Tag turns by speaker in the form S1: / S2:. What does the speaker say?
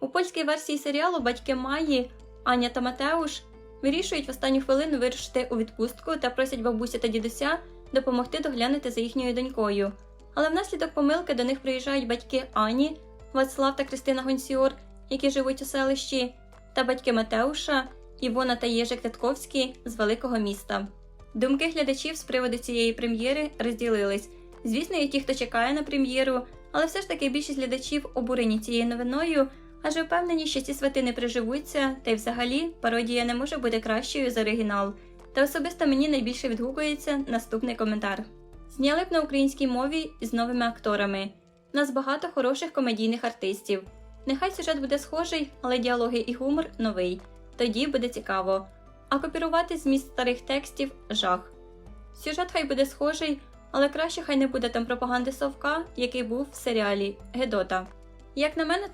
S1: У польській версії серіалу батьки Маї, Аня та Матеуш вирішують в останню хвилину вирушити у відпустку та просять бабуся та дідуся допомогти доглянути за їхньою донькою. Але внаслідок помилки до них приїжджають батьки Ані, Вацлав та Кристина Гонсіор, які живуть у селищі, та батьки Матеуша, Івона та Єжик Тятковські з великого міста. Думки глядачів з приводу цієї прем'єри розділились. Звісно, є ті, хто чекає на прем'єру, але все ж таки більшість глядачів обурені цією новиною, адже впевнені, що ці свати не приживуться, та й взагалі пародія не може бути кращою за оригінал. Та особисто мені найбільше відгукується наступний коментар. Зняли б на українській мові з новими акторами. У нас багато хороших комедійних артистів. Нехай сюжет буде схожий, але діалоги і гумор новий. Тоді буде цікаво. А копірувати зміст старих текстів жах. Сюжет хай буде схожий, але краще хай не буде там пропаганди совка, який був в серіалі Гедота. Як на мене, то